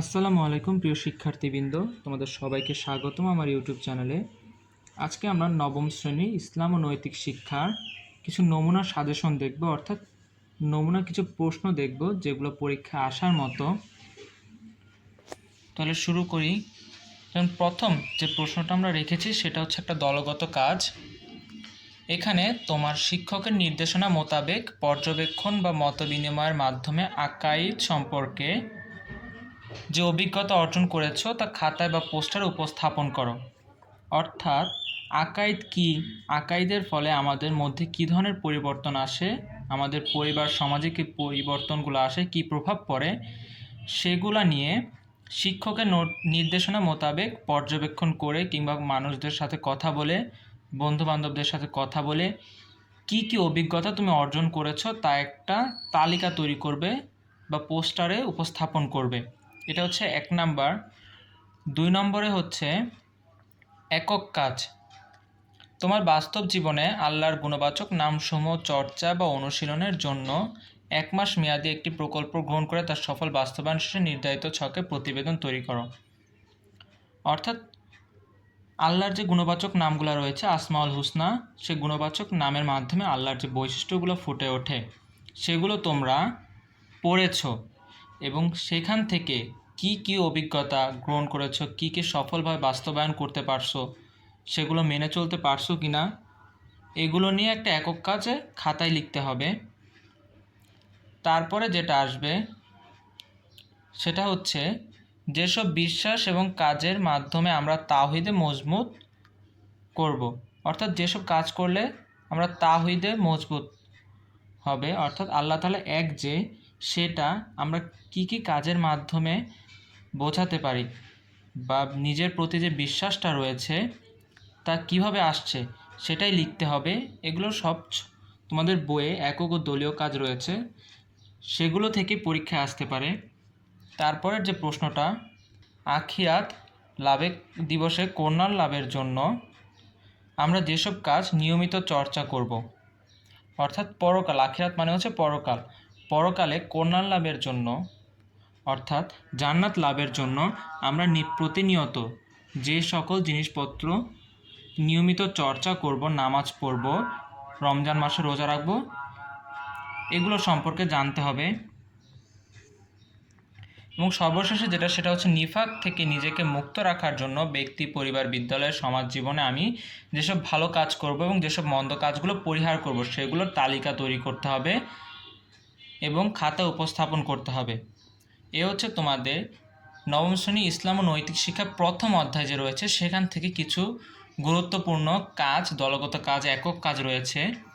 আসসালামু আলাইকুম, প্রিয় শিক্ষার্থীবৃন্দ। তোমাদের সবাইকে স্বাগতম আমার ইউটিউব চ্যানেলে। আজকে আমরা নবম শ্রেণি ইসলাম ও নৈতিক শিক্ষার কিছু নমুনা সাজেশন দেখব, অর্থাৎ নমুনা কিছু প্রশ্ন দেখব যেগুলো পরীক্ষায় আসার মতো। তাহলে শুরু করি। যেমন প্রথম যে প্রশ্নটা আমরা রেখেছি, সেটা হচ্ছে একটা দলগত কাজ। এখানে তোমার শিক্ষকের নির্দেশনা মোতাবেক পর্যবেক্ষণ বা মত বিনিময়ের মাধ্যমে আকাইদ সম্পর্কে যে অভিজ্ঞতা অর্জন করেছ তা খাতায় বা পোস্টারে উপস্থাপন করো। অর্থাৎ, আকাইদ কি? আকাইদের ফলে আমাদের মধ্যে কী ধরনের পরিবর্তন আসে? আমাদের পরিবার, সমাজে কী পরিবর্তনগুলো আসে? কী প্রভাব পড়ে? সেগুলা নিয়ে শিক্ষকের নির্দেশনা মোতাবেক পর্যবেক্ষণ করে কিংবা মানুষদের সাথে কথা বলে বন্ধু বান্ধবদের সাথে কথা বলে কি কি অভিজ্ঞতা তুমি অর্জন করেছ তা একটা তালিকা তৈরি করবে বা পোস্টারে উপস্থাপন করবে। এটা হচ্ছে এক নাম্বার। দুই নম্বরে হচ্ছে একক কাজ। তোমার বাস্তব জীবনে আল্লাহর গুণবাচক নামসমূহ, চর্চা বা অনুশীলনের জন্য এক মাস মেয়াদী একটি প্রকল্প গ্রহণ করে তার সফল বাস্তবায়ন শেষে নির্ধারিত ছকে প্রতিবেদন তৈরি করো। অর্থাৎ আল্লাহর যে গুণবাচক নামগুলো রয়েছে, আসমাউল হুসনা, সে গুণবাচক নামের মাধ্যমে আল্লাহর যে বৈশিষ্ট্যগুলো ফুটে ওঠে, সেগুলো তোমরা পড়েছো। এবং সেখান থেকে কি কি অভিজ্ঞতা গ্রহণ করেছ, কি কি সফলভাবে বাস্তবায়ন করতে পারছ, সেগুলো মেনে চলতে পারছ কি না, এগুলো নিয়ে একটা একক কাজে খাতায় লিখতে হবে। তারপরে যেটা আসবে, সেটা হচ্ছে যেসব বিশ্বাস এবং কাজের মাধ্যমে আমরা তাহিদে মজবুত করব, অর্থাৎ যেসব কাজ করলে আমরা তাহিদে মজবুত হবে, অর্থাৎ আল্লাহ তালা এক যে সেটা আমরা কি কি কাজের মাধ্যমে বোঝাতে পারি বা নিজের প্রতি যে বিশ্বাসটা রয়েছে তা কীভাবে আসছে সেটাই লিখতে হবে। এগুলো সব তোমাদের বইয়ে একক ও দলীয় কাজ রয়েছে। সেগুলো থেকে পরীক্ষায় আসতে পারে। তারপরের যে প্রশ্নটা, আখিয়াত লাভে দিবসে কন্যার লাভের জন্য আমরা যেসব কাজ নিয়মিত চর্চা করব, অর্থাৎ পরকাল আখিরাত মানে হচ্ছে পরকাল পরকালে কন্যার লাভের জন্য, অর্থাৎ জান্নাত লাভের জন্য আমরা প্রতিনিয়ত যে সকল জিনিসপত্র নিয়মিত চর্চা করব, নামাজ পড়ব, রমজান মাসে রোজা রাখব, এগুলো সম্পর্কে জানতে হবে। এবং সর্বশেষে যেটা, সেটা হচ্ছে নিফাক থেকে নিজেকে মুক্ত রাখার জন্য ব্যক্তি, পরিবার, বিদ্যালয়, সমাজ জীবনে আমি যেসব ভালো কাজ করব এবং যেসব মন্দ কাজগুলো পরিহার করব, সেগুলোর তালিকা তৈরি করতে হবে। এবং খাতা উপস্থাপন করতে হবে। এ হচ্ছে তোমাদের নবম শ্রেণি ইসলাম ও নৈতিক শিক্ষা প্রথম অধ্যায় যে রয়েছে, সেখান থেকে কিছু গুরুত্বপূর্ণ কাজ, দলগত কাজ, একক কাজ রয়েছে।